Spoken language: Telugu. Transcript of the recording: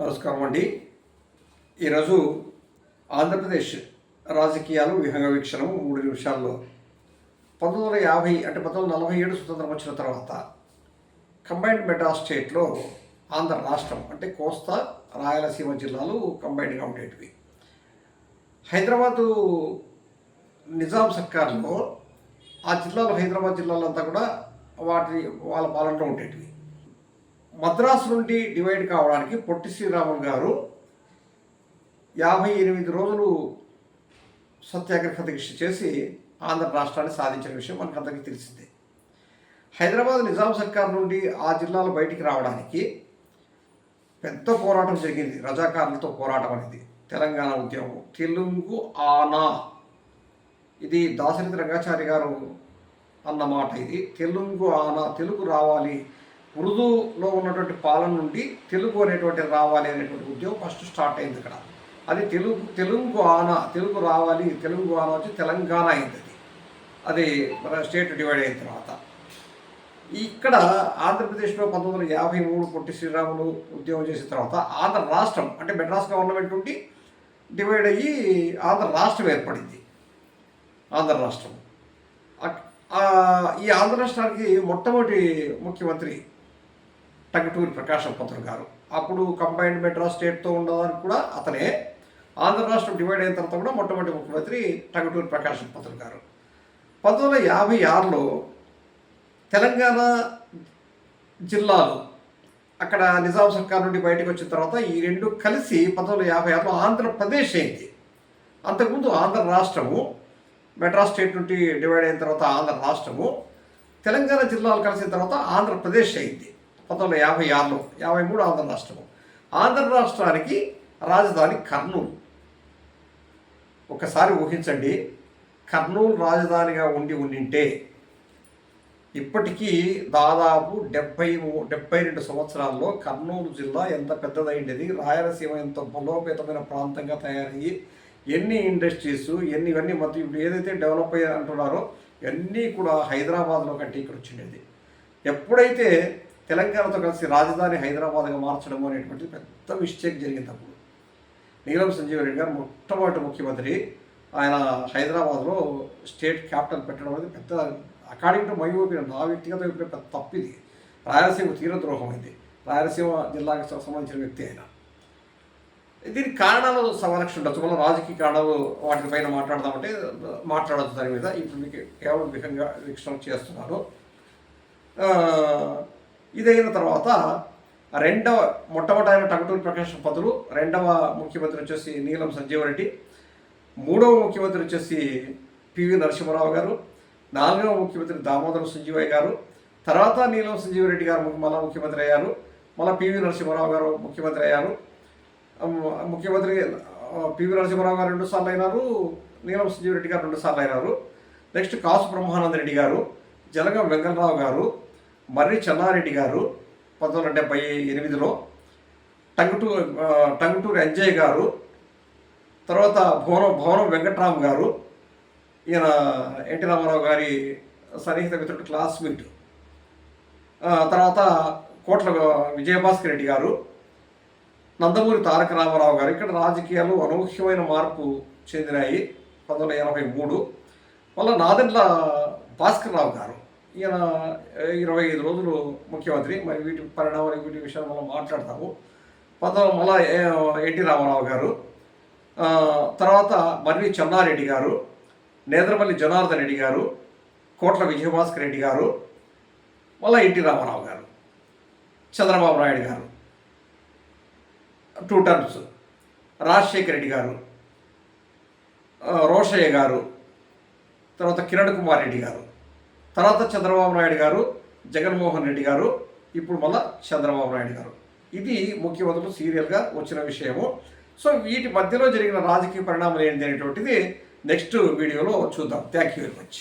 నమస్కారం అండి. ఈరోజు ఆంధ్రప్రదేశ్ రాజకీయాలు విహంగ వీక్షణం మూడు నిమిషాల్లో. పంతొమ్మిది వందల యాభై అంటే పంతొమ్మిది వందల నలభై ఏడు స్వతంత్రం వచ్చిన తర్వాత కంబైన్డ్ మెడ్రాస్ స్టేట్లో ఆంధ్ర రాష్ట్రం అంటే కోస్తా రాయలసీమ జిల్లాలు కంబైన్డ్గా ఉండేటివి. హైదరాబాదు నిజాం సర్కార్లో ఆ జిల్లాలో హైదరాబాద్ జిల్లాలంతా కూడా వాటి వాళ్ళ పాలనలో ఉండేటివి. మద్రాసు నుండి డివైడ్ కావడానికి పొట్టి శ్రీరాములు గారు యాభై ఎనిమిది రోజులు సత్యాగ్రహ దీక్ష చేసి ఆంధ్ర రాష్ట్రాన్ని సాధించిన విషయం మనకు అందరికీ తెలిసిందే. హైదరాబాద్ నిజాం సర్కార్ నుండి ఆ జిల్లాలు బయటికి రావడానికి పెద్ద పోరాటం జరిగింది. రజాకారులతో పోరాటం అనేది. తెలంగాణ ఉద్యమం. తెలుగు ఆనా. ఇది దాశరథి రంగాచారి గారు అన్నమాట ఇది. తెలుగు ఆనా తెలుగు రావాలి. ఉర్దూలో ఉన్నటువంటి పాలన నుండి తెలుగు అనేటువంటి రావాలి అనేటువంటి ఉద్యోగం ఫస్ట్ స్టార్ట్ అయింది ఇక్కడ. అది తెలుగు తెలుగు ఆన తెలుగు రావాలి తెలుగు ఆన వచ్చి తెలంగాణ అయింది అది. అది స్టేట్ డివైడ్ అయిన తర్వాత. ఇక్కడ ఆంధ్రప్రదేశ్లో పంతొమ్మిది వందల యాభై మూడు పొట్టి శ్రీరాములు ఉద్యమం చేసిన తర్వాత ఆంధ్ర రాష్ట్రం అంటే మెడ్రాస్ గవర్నమెంట్ నుండి డివైడ్ అయ్యి ఆంధ్ర రాష్ట్రం ఏర్పడింది. ఆంధ్ర రాష్ట్రం. ఈ ఆంధ్ర రాష్ట్రానికి మొట్టమొదటి ముఖ్యమంత్రి టంగుటూరి ప్రకాశం పంతులు గారు. అప్పుడు కంబైన్డ్ మెడ్రాస్ స్టేట్తో ఉండడానికి కూడా అతనే. ఆంధ్ర రాష్ట్రం డివైడ్ అయిన తర్వాత కూడా మొట్టమొదటి ముఖ్యమంత్రి టంగుటూరి ప్రకాశం పంతులు గారు. పంతొమ్మిది వందల యాభై ఆరులో తెలంగాణ జిల్లాలు అక్కడ నిజాం సర్కార్ నుండి బయటకు వచ్చిన తర్వాత ఈ రెండు కలిసి పంతొమ్మిది వందల యాభై ఆరులో ఆంధ్రప్రదేశ్ అయింది. అంతకుముందు ఆంధ్ర రాష్ట్రము మెడ్రాస్ స్టేట్ నుండి డివైడ్ అయిన తర్వాత ఆంధ్ర రాష్ట్రము తెలంగాణ జిల్లాలు కలిసిన తర్వాత ఆంధ్రప్రదేశ్ అయింది. పంతొమ్మిది వందల యాభై ఆరులో యాభై మూడు ఆంధ్ర రాష్ట్రము. ఆంధ్ర రాష్ట్రానికి రాజధాని కర్నూలు. ఒకసారి ఊహించండి కర్నూలు రాజధానిగా ఉండి ఉండింటే ఇప్పటికీ దాదాపు డెబ్బై మూ- డెబ్బై రెండు సంవత్సరాల్లో కర్నూలు జిల్లా ఎంత పెద్దదైండేది? రాయలసీమ ఎంత బలోపేతమైన ప్రాంతంగా తయారయ్యి ఎన్ని ఇండస్ట్రీస్ ఎన్ని ఇవన్నీ మొత్తం ఇప్పుడు ఏదైతే డెవలప్ అయ్యాయి అంటున్నారో ఇవన్నీ కూడా హైదరాబాద్లో కంటే ఇక్కడ వచ్చిండేది ఎప్పుడైతే తెలంగాణతో కలిసి రాజధాని హైదరాబాద్గా మార్చడం అనేటువంటి పెద్ద మిస్టేక్ జరిగింది అప్పుడు. నీలం సంజీవ్ రెడ్డి గారు మొట్టమొదటి ముఖ్యమంత్రి. ఆయన హైదరాబాద్లో స్టేట్ క్యాపిటల్ పెట్టడం అనేది పెద్ద అకార్డింగ్ టు మై ఒపీనియన్ నా వ్యక్తిగత ఒపీనియన్ పెద్ద తప్పిది రాయలసీమ తీర ద్రోహమైంది రాయలసీమ జిల్లాకి సంబంధించిన వ్యక్తి ఆయన. దీనికి కారణాలు సమలక్షణ ఉండొచ్చు. మనం రాజకీయ కారణాలు వాటిపైన మాట్లాడదామంటే మాట్లాడచ్చు దాని మీద. ఇప్పుడు మీకు కేవలం విధంగా వీక్షణ చేస్తున్నారు ఇదైన తర్వాత రెండవ మొట్టమొదటి ఆయన టంగుటూరి ప్రకాశం పంతులు రెండవ ముఖ్యమంత్రి వచ్చేసి నీలం సంజీవరెడ్డి మూడవ ముఖ్యమంత్రి వచ్చేసి పివి నరసింహారావు గారు నాలుగవ ముఖ్యమంత్రి దామోదర సంజీవయ్య గారు తర్వాత నీలం సంజీవరెడ్డి గారు ము- మళ్ళా ముఖ్యమంత్రి అయ్యారు మళ్ళీ పివి నరసింహారావు గారు ముఖ్యమంత్రి అయ్యారు. ముఖ్యమంత్రి పివి నరసింహారావు గారు రెండు సార్లు అయినారు నీలం సంజీవరెడ్డి గారు రెండు సార్లు అయినారు. నెక్స్ట్ కాసు బ్రహ్మానంద రెడ్డి గారు జలగం వెంకటరావు గారు మర్రి చెన్నారెడ్డి గారు పంతొమ్మిది వందల డెబ్బై ఎనిమిదిలో టంగుటూరు టంగుటూరు ఎంజయ్ అంజయ్ గారు తర్వాత భువనం భవనం వెంకట్రామ్ గారు ఈయన ఎన్టీ రామారావు గారి సన్నిహిత మిత్రుడు క్లాస్మేట్. తర్వాత కోట్ల విజయభాస్కర్ రెడ్డి గారు నందమూరి తారక రామారావు గారు. ఇక్కడ రాజకీయాలు అనూహ్యమైన మార్పు చెందినాయి పంతొమ్మిది వందల ఎనభై మూడు. వల్ల నాదెండ్ల భాస్కర్ రావు గారు. ఈయన ఇరవై ఐదు రోజులు ముఖ్యమంత్రి. మరి వీటి పరిణామాలు వీటి విషయాలు మనం మాట్లాడతాము. పంతొమ్మిది మళ్ళా ఎన్టీ రామారావు గారు తర్వాత మర్రి చెన్నారెడ్డి గారు నేద్రమల్లి జనార్దన్ రెడ్డి గారు కోట్ల విజయభాస్కర్ రెడ్డి గారు మళ్ళా ఎన్టీ రామారావు గారు చంద్రబాబు నాయుడు గారు. టూ టర్మ్స్ రాజశేఖర్ రెడ్డి గారు రోషయ్య గారు తర్వాత కిరణ్ కుమార్ రెడ్డి గారు. తర్వాత చంద్రబాబు నాయుడు గారు జగన్మోహన్ రెడ్డి గారు ఇప్పుడు మళ్ళా చంద్రబాబు నాయుడు గారు. ఇది ముఖ్యమంత్రులు సీరియల్గా వచ్చిన విషయము. సో వీటి మధ్యలో జరిగిన రాజకీయ పరిణామాలు ఏంటి అనేటువంటిది నెక్స్ట్ వీడియోలో చూద్దాం. Thank you very much